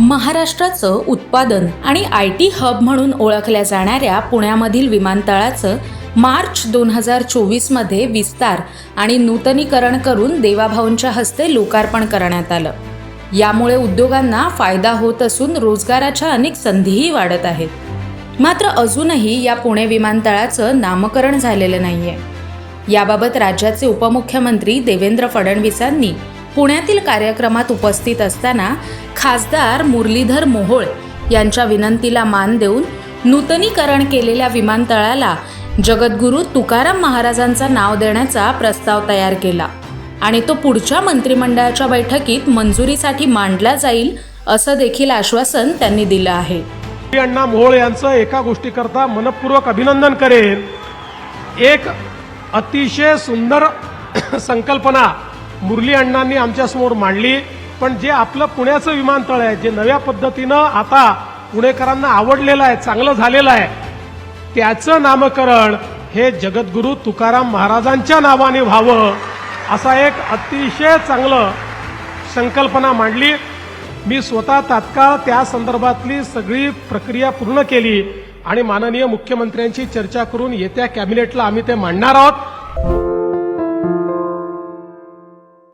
महाराष्ट्राचं उत्पादन आणि आय टी हब म्हणून ओळखल्या जाणाऱ्या पुण्यामधील विमानतळाचं मार्च दोन हजार चोवीसमध्ये विस्तार आणि नूतनीकरण करून देवाभाऊंच्या हस्ते लोकार्पण करण्यात आलं. यामुळे उद्योगांना फायदा होत असून रोजगाराच्या अनेक संधीही वाढत आहेत. मात्र अजूनही या पुणे विमानतळाचं नामकरण झालेलं नाहीये. याबाबत राज्याचे उपमुख्यमंत्री देवेंद्र फडणवीसांनी पुण्यातील कार्यक्रमात उपस्थित असताना खासदार मुरलीधर मोहोळ यांच्या विनंतीला मान देऊन नूतनीकरण केलेल्या विमानतळाला जगद्गुरू तुकाराम महाराजांचं नाव देण्याचा प्रस्ताव तयार केला आणि तो पुढच्या मंत्रिमंडळाच्या बैठकीत मंजुरीसाठी मांडला जाईल असं देखील आश्वासन त्यांनी दिलं आहे. अण्णा मोहोळ यांचं एका गोष्टीकरता मनपूर्वक अभिनंदन करेन एक अतिशय सुंदर संकल्पना मुरली अण्णांनी आमच्यासमोर मांडली. पण जे आपलं पुण्याचं विमानतळ आहे जे नव्या पद्धतीनं आता पुणेकरांना आवडलेलं आहे चांगलं झालेलं आहे त्याचं नामकरण हे जगद्गुरू तुकाराम महाराजांच्या नावाने व्हावं असा एक अतिशय चांगलं संकल्पना मांडली. मी स्वतः तात्काळ त्या संदर्भातली सगळी प्रक्रिया पूर्ण केली आणि माननीय मुख्यमंत्र्यांची चर्चा करून येत्या कॅबिनेटला आम्ही ते मांडणार आहोत.